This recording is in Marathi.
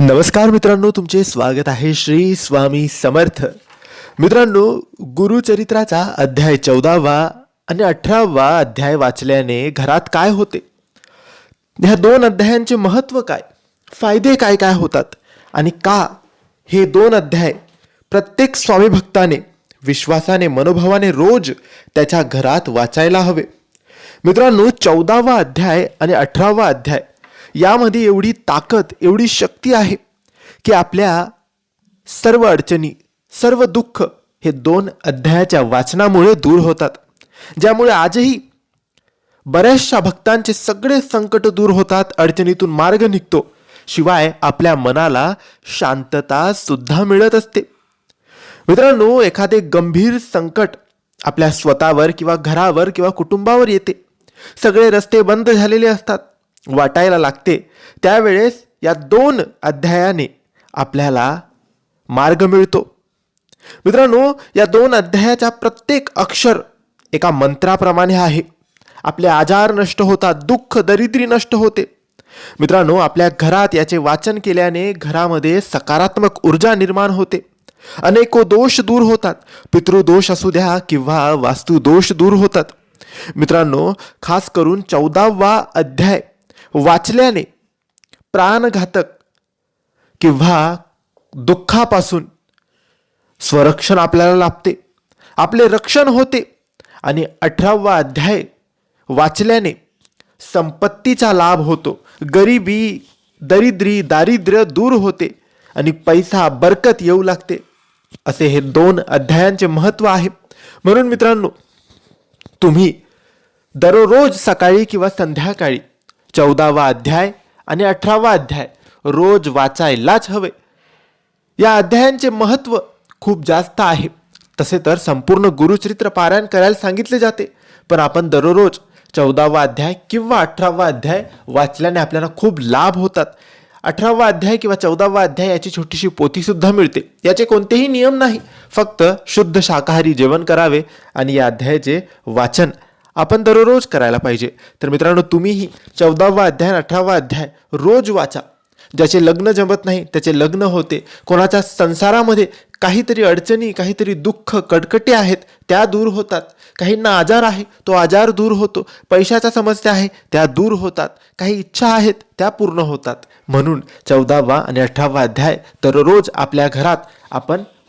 नमस्कार मित्रांनो तुमचे स्वागत आहे श्री स्वामी समर्थ. मित्रांनो गुरुचरित्राचा अध्याय चौदावा आणि अठरावा अध्याय वाचल्याने घरात काय होते? ह्या दोन अध्यायांचे महत्त्व काय? फायदे काय काय होतात? आणि का हे दोन अध्याय प्रत्येक स्वामी भक्ताने विश्वासाने मनोभावाने रोज त्याच्या घरात वाचायला हवे? मित्रांनो चौदावा अध्याय आणि अठरावा अध्याय यामध्ये एवढी ताकद एवढी शक्ती आहे की आपल्या सर्व अडचणी सर्व दुःख हे दोन अध्यायाच्या वाचनामुळे दूर होतात. ज्यामुळे आजही बऱ्याचशा भक्तांचे सगळे संकट दूर होतात अडचणीतून मार्ग निघतो. शिवाय आपल्या मनाला शांतता सुद्धा मिळत असते. मित्रांनो एखादे गंभीर संकट आपल्या स्वतःवर किंवा घरावर किंवा कुटुंबावर येते. सगळे रस्ते बंद झालेले असतात. वाटायला लागते. त्यावेळेस या दोन अध्यायाने आपल्याला मार्ग मिळतो. मित्रांनो या दोन अध्यायाचा प्रत्येक अक्षर एका मंत्राप्रमाणे आहे. आपले आजार नष्ट होतात दुःख दरिद्री नष्ट होते. मित्रांनो आपल्या घरात याचे वाचन केल्याने घरामध्ये सकारात्मक ऊर्जा निर्माण होते. अनेको दोष दूर होतात. पितृदोष असू द्या किंवा वास्तुदोष दूर होतात. मित्रांनो खास करून चौदावा अध्याय वाचल्याने प्राणघातक किंवा दुःखापासून स्वरक्षण आपल्याला लाभते. आपले रक्षण होते आणि अठरावा अध्याय वाचल्याने संपत्तीचा लाभ होतो. गरिबी दरिद्री दारिद्र्य दूर होते आणि पैसा बरकत येऊ लागते. असे हे दोन अध्यायांचे महत्त्व आहे. म्हणून मित्रांनो तुम्ही दररोज सकाळी किंवा संध्याकाळी चौदावा अध्याय आणि अठरावा अध्याय. रोज वाचायलाच हवे. या अध्यायांचे महत्त्व खूप जास्त आहे. तसे तर संपूर्ण गुरुचरित्र पारायण करायला सांगितले जाते. पण आपण दररोज चौदावा अध्याय किंवा अठरावा अध्याय वाचल्याने आपल्याला खूप लाभ होतात. अठरावा अध्याय किंवा चौदावा अध्याय याची छोटीशी पोथीसुद्धा मिळते. याचे कोणतेही नियम नाही. फक्त शुद्ध शाकाहारी जेवण करावे आणि या अध्यायाचे वाचन आपण दररोज करायला पाहिजे. तर मित्रांनो तुम्हीही चौदावा अध्याय अठरावा अध्याय रोज वाचा. ज्याचे लग्न जमत नाही त्याचे लग्न होते. कोणाच्या संसारामध्ये काहीतरी अडचणी काहीतरी दुःख कडकटे आहेत त्या दूर होतात. काहींना आजार आहे तो आजार दूर होतो. पैशाच्या समस्या आहे त्या दूर होतात. काही इच्छा आहेत त्या पूर्ण होतात. म्हणून चौदावा आणि अठरावा अध्याय दररोज आपल्या घरात आपण